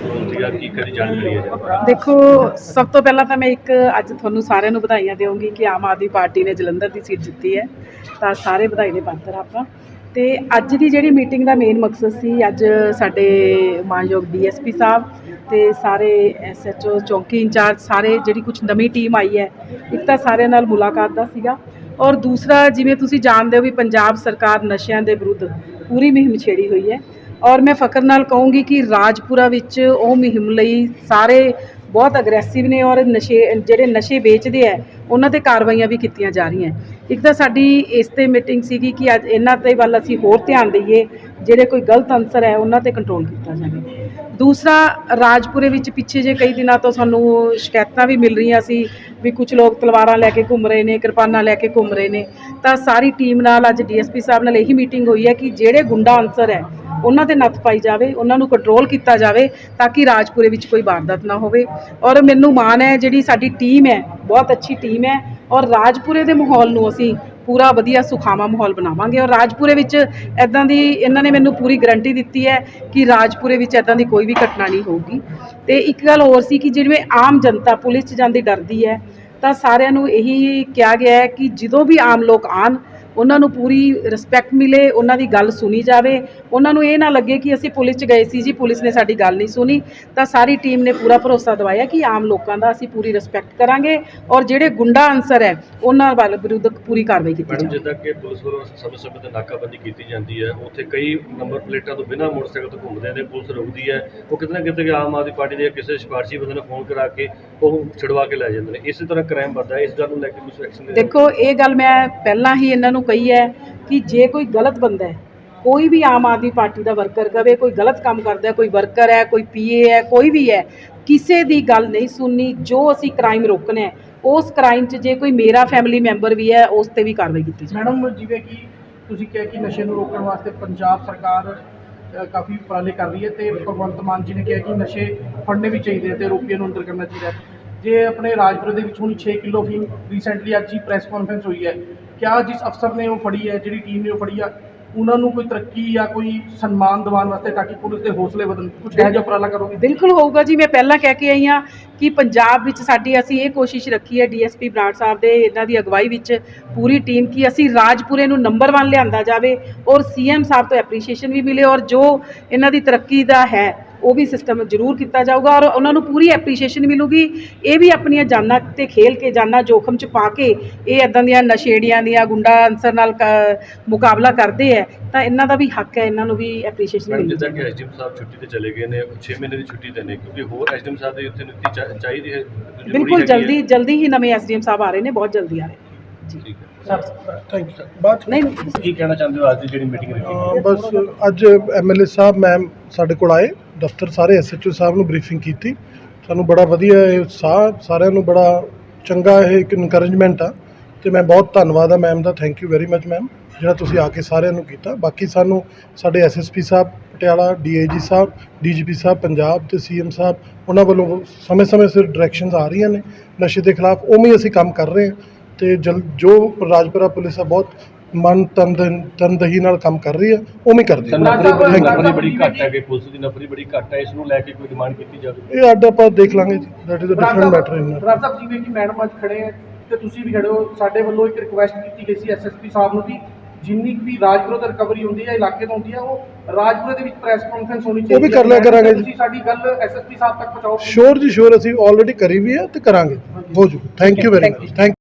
Programme ਸੀਗਾ ਕੀ ਕਰੀ ਜਾਣਕਾਰੀ ਹੈ ਦੇਖੋ, ਸਭ ਤੋਂ ਪਹਿਲਾਂ ਤਾਂ ਮੈਂ ਇੱਕ ਅੱਜ ਤੁਹਾਨੂੰ ਸਾਰਿਆਂ ਨੂੰ ਵਧਾਈਆਂ ਦੇਵਾਂਗੀ ਕਿ ਆਮ ਆਦਮੀ ਪਾਰਟੀ ਨੇ ਜਲੰਧਰ ਦੀ ਸੀਟ ਜਿੱਤੀ ਹੈ। ਤਾਂ ਸਾਰੇ ਵਧਾਈ ਦੇ ਪਾਤਰ ਆਪਾਂ। ਤੇ ਅੱਜ ਦੀ ਜਿਹੜੀ ਮੀਟਿੰਗ ਦਾ ਮੇਨ ਮਕਸਦ ਸੀ, ਅੱਜ ਸਾਡੇ ਮਾਨਯੋਗ ਡੀਐਸਪੀ ਸਾਹਿਬ ਤੇ ਸਾਰੇ ਐਸਐਚਓ, ਚੌਂਕੀ ਇੰਚਾਰਜ, ਸਾਰੇ ਜਿਹੜੀ ਕੁਝ ਨਵੀਂ ਟੀਮ ਆਈ ਹੈ, ਇੱਕ ਤਾਂ ਸਾਰਿਆਂ ਨਾਲ ਮੁਲਾਕਾਤ ਦਾ ਸੀਗਾ। ਔਰ ਦੂਸਰਾ, ਜਿਵੇਂ ਤੁਸੀਂ ਜਾਣਦੇ ਹੋ ਵੀ ਪੰਜਾਬ ਸਰਕਾਰ ਨਸ਼ਿਆਂ ਦੇ ਵਿਰੁੱਧ ਪੂਰੀ ਮੁਹਿੰਮ ਛੇੜੀ ਹੋਈ ਹੈ ਔਰ ਮੈਂ ਫਖਰ ਨਾਲ ਕਹੂੰਗੀ ਕਿ ਰਾਜਪੁਰਾ ਵਿੱਚ ਉਹ ਮੁਹਿੰਮ ਲਈ ਸਾਰੇ ਬਹੁਤ ਅਗਰੈਸਿਵ ਨੇ ਔਰ ਨਸ਼ੇ, ਜਿਹੜੇ ਨਸ਼ੇ ਵੇਚਦੇ ਆ, ਉਹਨਾਂ ਤੇ ਕਾਰਵਾਈਆਂ ਵੀ ਕੀਤੀਆਂ ਜਾ ਰਹੀਆਂ। ਇੱਕ ਤਾਂ ਸਾਡੀ ਇਸ ਤੇ ਮੀਟਿੰਗ ਸੀਗੀ ਕਿ ਅੱਜ ਇਹਨਾਂ ਤੇ ਵੱਲ ਅਸੀਂ ਹੋਰ ਧਿਆਨ ਦਈਏ, ਜਿਹੜੇ ਕੋਈ ਗਲਤ ਅੰਸਰ ਹੈ, ਉਹਨਾਂ ਤੇ ਕੰਟਰੋਲ ਕੀਤਾ ਜਾਵੇ। ਦੂਸਰਾ, ਰਾਜਪੁਰੇ ਵਿੱਚ ਪਿੱਛੇ ਜੇ ਕਈ ਦਿਨਾਂ ਤੋਂ ਸਾਨੂੰ ਸ਼ਿਕਾਇਤਾਂ ਵੀ ਮਿਲ ਰਹੀਆਂ ਸੀ ਵੀ ਕੁਝ ਲੋਕ ਤਲਵਾਰਾਂ ਲੈ ਕੇ ਘੁੰਮ ਰਹੇ ਨੇ, ਕਿਰਪਾਨਾਂ ਲੈ ਕੇ ਘੁੰਮ ਰਹੇ ਨੇ। ਤਾਂ ਸਾਰੀ ਟੀਮ ਨਾਲ ਅੱਜ ਡੀਐਸਪੀ ਸਾਹਿਬ ਨਾਲ ਇਹੀ ਮੀਟਿੰਗ ਹੋਈ ਹੈ ਕਿ ਜਿਹੜੇ ਗੁੰਡਾ ਅੰਸਰ ਹੈ ਉਹਨਾਂ ਤੇ ਨੱਥ ਪਾਈ ਜਾਵੇ, ਉਹਨਾਂ ਨੂੰ ਕੰਟਰੋਲ ਕੀਤਾ ਜਾਵੇ ਤਾਂ ਕਿ ਰਾਜਪੁਰੇ ਵਿੱਚ ਕੋਈ ਵਾਰਦਾਤ ਨਾ ਹੋਵੇ। ਔਰ ਮੈਨੂੰ ਮਾਣ ਹੈ, ਜਿਹੜੀ ਸਾਡੀ ਟੀਮ ਹੈ, ਬਹੁਤ ਅੱਛੀ ਟੀਮ ਹੈ ਔਰ ਰਾਜਪੁਰੇ ਦੇ ਮਾਹੌਲ ਨੂੰ ਅਸੀਂ ਪੂਰਾ ਵਧੀਆ ਸੁਖਾਵਾਂ ਮਾਹੌਲ ਬਣਾਵਾਂਗੇ। ਔਰ ਰਾਜਪੁਰੇ ਵਿੱਚ ਐਦਾਂ ਦੀ ਇਹਨਾਂ ਨੇ ਮੈਨੂੰ ਪੂਰੀ ਗਰੰਟੀ ਦਿੱਤੀ ਹੈ ਕਿ ਰਾਜਪੁਰੇ ਵਿੱਚ ਐਦਾਂ ਦੀ ਕੋਈ ਵੀ ਘਟਨਾ ਨਹੀਂ ਹੋਊਗੀ। ਤੇ ਇੱਕ ਗੱਲ ਹੋਰ ਸੀ ਕਿ ਜਿਵੇਂ ਆਮ ਜਨਤਾ ਪੁਲਿਸ 'ਚ ਜਾਂਦੀ ਡਰਦੀ ਹੈ, ਤਾਂ ਸਾਰਿਆਂ ਨੂੰ ਇਹੀ ਕਿਹਾ ਗਿਆ ਹੈ ਕਿ ਜਦੋਂ ਵੀ ਆਮ ਲੋਕ ਆਣ ਉਹਨਾਂ ਨੂੰ ਪੂਰੀ ਰਿਸਪੈਕਟ ਮਿਲੇ ਉਹਨਾਂ ਦੀ ਗੱਲ ਸੁਣੀ ਜਾਵੇ। ਉਹਨਾਂ ਨੂੰ ਇਹ ਨਾ ਲੱਗੇ ਕਿ ਅਸੀਂ ਪੁਲਿਸ 'ਚ ਗਏ ਸੀ ਜੀ ਪੁਲਿਸ ਨੇ ਸਾਡੀ ਗੱਲ ਨਹੀਂ ਸੁਣੀ। ਤਾਂ ਸਾਰੀ ਟੀਮ ਨੇ ਪੂਰਾ ਭਰੋਸਾ ਦਿਵਾਇਆ ਕਿ ਆਮ ਲੋਕਾਂ ਦਾ ਅਸੀਂ ਪੂਰੀ ਰਿਸਪੈਕਟ ਕਰਾਂਗੇ ਔਰ ਜਿਹੜੇ ਗੁੰਡਾ ਅਨਸਰ ਹੈ ਉਹਨਾਂ ਵੱਲ ਵਿਰੁੱਧ ਪੂਰੀ ਕਾਰਵਾਈ ਕੀਤੀ ਮੈਡਮ ਜਾਵੇ। ਜਿੱਦਾਂ ਕਿ ਪੁਲਿਸ ਵੱਲੋਂ ਸਮੇਂ ਸਮੇਂ ਤੇ ਨਾਕਾਬੰਦੀ ਕੀਤੀ ਜਾਂਦੀ ਹੈ ਉੱਥੇ ਕਈ ਨੰਬਰ ਪਲੇਟਾਂ ਤੋਂ ਬਿਨਾਂ ਮੋਟਰਸਾਈਕਲ ਤੋਂ ਘੁੰਮਦੇ ਨੇ ਪੁਲਿਸ ਰੁਕਦੀ ਹੈ। ਉਹ ਕਿਤੇ ਨਾ ਕਿਤੇ ਆਮ ਆਦਮੀ ਪਾਰਟੀ ਦੇ ਕਿਸੇ ਸਿਫਾਰਸ਼ੀ ਬੰਦੇ ਨੂੰ ਫੋਨ ਕਰਾ ਕੇ ਉਹ ਛੁਡਵਾ ਕੇ ਲੈ ਜਾਂਦੇ ਨੇ। ਇਸੇ ਤਰ੍ਹਾਂ ਕ੍ਰਾਈਮ ਵੱਧਦਾ ਇਸ ਗੱਲ ਨੂੰ ਲੈ ਕੇ ਕੁਝ ਐਕਸ਼ਨ ਦੇਖੋ ਇਹ ਗੱਲ ਮੈਂ ਪਹਿਲਾਂ ਹੀ ਇਹਨਾਂ ਨੂੰ ਕਹੀ ਹੈ ਕਿ ਜੇ ਕੋਈ ਗਲਤ ਬੰਦਾ ਹੈ, ਕੋਈ ਵੀ ਆਮ ਆਦਮੀ ਪਾਰਟੀ ਦਾ ਵਰਕਰ ਕਵੇ ਕੋਈ ਗਲਤ ਕੰਮ ਕਰਦਾ ਕੋਈ ਵਰਕਰ ਹੈ, ਕੋਈ ਪੀਏ ਹੈ, ਕੋਈ ਵੀ ਹੈ, ਕਿਸੇ ਦੀ ਗੱਲ ਨਹੀਂ ਸੁਣਨੀ, ਜੋ ਅਸੀਂ ਕ੍ਰਾਈਮ ਰੋਕਣਾ ਹੈ, ਉਸ ਕ੍ਰਾਈਮ 'ਚ ਜੇ ਕੋਈ ਮੇਰਾ ਫੈਮਿਲੀ ਮੈਂਬਰ ਵੀ ਹੈ, ਉਸ ਤੇ ਵੀ ਕਾਰਵਾਈ ਕੀਤੀ ਜਾਵੇ। ਮੈਡਮ, ਜਿਵੇਂ ਕਿ ਤੁਸੀਂ ਕਿਹਾ ਕਿ ਨਸ਼ੇ ਨੂੰ ਰੋਕਣ ਵਾਸਤੇ ਪੰਜਾਬ ਸਰਕਾਰ ਕਾਫੀ ਉਪਰਾਲੇ ਕਰ ਰਹੀ ਹੈ ਤੇ ਭਗਵੰਤ ਮਾਨ ਜੀ ਨੇ ਕਿਹਾ ਕਿ ਨਸ਼ੇ ਫੜਨੇ ਵੀ ਚਾਹੀਦੇ ਆ ਤੇ ਰੋਪੀਆਂ ਨੂੰ ਅੰਦਰ ਕਰਨਾ ਚਾਹੀਦਾ ਜੇ ਆਪਣੇ ਰਾਜਪੁਰ ਦੇ ਵਿੱਚ ਹੁਣ 6 ਕਿਲੋ ਫੀਮ ਰੀਸੈਂਟਲੀ ਅੱਜ ਹੀ ਪ੍ਰੈਸ ਕਾਨਫਰੰਸ ਹੋਈ ਹੈ ਕਿਆ ਜਿਸ ਅਫਸਰ ਨੇ ਉਹ ਫੜੀ ਹੈ, ਜਿਹੜੀ ਟੀਮ ਨੇ ਉਹ ਫੜੀ ਆ, ਉਹਨਾਂ ਨੂੰ ਕੋਈ ਤਰੱਕੀ ਜਾਂ ਕੋਈ ਸਨਮਾਨ ਦਿਵਾਉਣ ਵਾਸਤੇ ਤਾਂ ਕਿ ਪੁਲਿਸ ਦੇ ਹੌਸਲੇ ਵਧਣ? ਕੁਝ ਇਹੋ ਜਿਹਾ ਉਪਰਾਲਾ ਕਰੋਗੇ? ਬਿਲਕੁਲ ਹੋਊਗਾ ਜੀ, ਮੈਂ ਪਹਿਲਾਂ ਕਹਿ ਕੇ ਆਈ ਹਾਂ ਕਿ ਪੰਜਾਬ ਵਿੱਚ ਸਾਡੀ ਅਸੀਂ ਇਹ ਕੋਸ਼ਿਸ਼ ਰੱਖੀ ਹੈ, ਡੀਐਸਪੀ ਬਰਾੜ ਸਾਹਿਬ ਦੇ ਇਹਨਾਂ ਦੀ ਅਗਵਾਈ ਵਿੱਚ ਪੂਰੀ ਟੀਮ ਕਿ ਅਸੀਂ ਰਾਜਪੁਰੇ ਨੂੰ ਨੰਬਰ 1 ਲਿਆਂਦਾ ਜਾਵੇ ਔਰ ਸੀਐਮ ਸਾਹਿਬ ਤੋਂ ਐਪਰੀਸ਼ੀਏਸ਼ਨ ਵੀ ਮਿਲੇ ਔਰ ਜੋ ਇਹਨਾਂ ਦੀ ਤਰੱਕੀ ਦਾ ਹੈ ਉਹ ਵੀ ਸਿਸਟਮ ਜ਼ਰੂਰ ਕੀਤਾ ਜਾਊਗਾ ਔਰ ਉਹਨਾਂ ਨੂੰ ਪੂਰੀ ਐਪਰੀਸ਼ੀਏਸ਼ਨ ਮਿਲੂਗੀ। ਇਹ ਵੀ ਆਪਣੀਆਂ ਜਾਨਾਂ ਤੇ ਖੇਲ ਕੇ ਜਾਨਾਂ ਜੋਖਮ 'ਚ ਪਾ ਕੇ ਇਹ ਇਦਾਂ ਦੀਆਂ ਨਸ਼ੇੜੀਆਂ ਦੀਆਂ ਗੁੰਡਾ ਅਨਸਰ ਨਾਲ ਮੁਕਾਬਲਾ ਕਰਦੇ ਹੈ ਤਾਂ ਇਹਨਾਂ ਦਾ ਵੀ ਹੱਕ ਹੈ ਇਹਨਾਂ ਨੂੰ ਵੀ ਐਪਰੀਸ਼ੀਏਸ਼ਨ ਮਿਲਣੀ ਜਿੱਦਾਂ ਕਿ। ਐਸਡੀਐਮ ਸਾਹਿਬ ਛੁੱਟੀ ਤੇ ਚਲੇ ਗਏ ਨੇ 6 ਮਹੀਨੇ ਦੀ ਛੁੱਟੀ ਤੇ ਨੇ ਕਿਉਂਕਿ ਹੋਰ ਐਸਡੀਐਮ ਸਾਹਿਬ ਦੀ ਉੱਥੇ ਨਿਯੁਕਤੀ ਚਾਹੀਦੀ ਹੈ ਬਿਲਕੁਲ। ਜਲਦੀ ਜਲਦੀ ਹੀ ਨਵੇਂ ਐਸਡੀਐਮ ਸਾਹਿਬ ਆ ਰਹੇ ਨੇ ਬਹੁਤ ਜਲਦੀ ਆ ਰਹੇ ਨੇ। ਠੀਕ ਹੈ। ਥੈਂਕ ਯੂ 'ਚ- ਨਹੀਂ ਕੀ ਕਹਿਣਾ ਚਾਹੁੰਦੇ ਹੋ ਅੱਜ ਦੀ ਜਿਹੜੀ ਮੀਟਿੰਗ ਰੱਖੀ ਅਹ ਬਸ ਅੱਜ ਐਮਐਲਏ ਸਾਹਿਬ ਮੈਮ ਸਾਡੇ ਕੋਲ ਆਏ। ਦਫ਼ਤਰ ਸਾਰੇ ਐਸਐਚਓ ਸਾਹਿਬ ਨੂੰ ਬਰੀਫਿੰਗ ਕੀਤੀ। ਸਾਨੂੰ ਬੜਾ ਵਧੀਆ ਇਹ ਉਤਸ਼ਾਹ ਸਾਰਿਆਂ ਨੂੰ ਬੜਾ ਚੰਗਾ ਇਹ ਇੱਕ ਇਨਕਰੇਜਮੈਂਟ ਆ। ਤੇ ਮੈਂ ਬਹੁਤ ਧੰਨਵਾਦ ਆ ma'am the. Thank you very much ma'am, ਜਿਹੜਾ ਤੁਸੀਂ ਆ ਕੇ ਸਾਰਿਆਂ ਨੂੰ ਕੀਤਾ। ਬਾਕੀ ਸਾਨੂੰ ਸਾਡੇ ਐਸਐਸਪੀ ਸਾਹਿਬ, ਪਟਿਆਲਾ ਡੀਏਜੀ ਸਾਹਿਬ ਡੀਜੀਪੀ ਸਾਹਿਬ, ਪੰਜਾਬ ਤੇ ਸੀਐਮ ਸਾਹਿਬ, ਉਹਨਾਂ ਵੱਲੋਂ ਸਮੇਂ-ਸਮੇਂ ਸਿਰ ਡਾਇਰੈਕਸ਼ਨਸ ਆ ਰਹੀਆਂ ਨੇ। ਨਸ਼ੇ ਦੇ ਖਿਲਾਫ ਉਵੇਂ ਹੀ ਅਸੀਂ ਕੰਮ ਕਰ ਰਹੇ ਹਾਂ। ਤੇ ਜਲ, ਜੋ ਰਾਜਪੁਰਾ ਪੁਲਿਸ ਆ, ਬਹੁਤ ਮਨ ਤਨ ਦਨ- ਤਨਦਹੀ ਨਾਲ ਕੰਮ ਕਰ ਰਹੀ ਹੈ ਉਵੇਂ ਕਰਦੀ ਹੈ। ਨਫਰੀ ਬੜੀ. ਨਫਰੀ ਬੜੀ ਘੱਟ ਹੈ ਕਿ ਪੁਲਿਸ ਦੀ ਨਫਰੀ ਬੜੀ ਘੱਟ ਹੈ ਇਸ ਨੂੰ ਲੈ ਕੇ ਕੋਈ ਡਿਮਾਂਡ ਕੀਤੀ ਜਾਵੇ। ਇਹ ਅੱਡ ਆਪਾਂ ਦੇਖ ਲਾਂਗੇ ਜੀ that is a different matter in Raj ਸਾਹਿਬ ਜਿਵੇਂ ਕਿ ਮੈਡਮ ਅੱਜ ਖੜੇ ਆ ਤੇ ਤੁਸੀਂ ਵੀ ਖੜੇ ਹੋ। ਸਾਡੇ ਵੱਲੋਂ ਇੱਕ ਰਿਕੁਐਸਟ ਕੀਤੀ ਗਈ ਸੀ ਐਸਐਸਪੀ ਸਾਹਿਬ ਨੂੰ ਕਿ ਜਿੰਨੀ ਕੁ ਵੀ ਰਾਜਪੁਰਾ ਤੋਂ ਰਿਕਵਰੀ ਹੁੰਦੀ ਹੈ ਇਲਾਕੇ ਤੋਂ ਹੁੰਦੀ ਹੈ ਉਹ ਰਾਜਪੁਰਾ ਦੇ ਵਿੱਚ ਪ੍ਰੈਸ ਕਾਨਫਰੰਸ ਹੋਣੀ ਚਾਹੀਦੀ ਉਹ ਵੀ ਕਰ ਲਿਆ ਹੈ। ਕਰਾਂਗੇ ਜੀ। ਤੁਸੀਂ ਸਾਡੀ ਗੱਲ ਐਸਐਸਪੀ ਸਾਹਿਬ ਤੱਕ ਪਹੁੰਚਾਓ। ਸ਼ੋਰ ਜੀ ਸ਼ੋਰ ਅਸੀਂ ਆਲਰੇਡੀ ਕਰੀ ਵੀ ਹੈ ਤੇ ਕਰਾਂਗੇ। ਹੋ ਜੂ। Thank you very much thank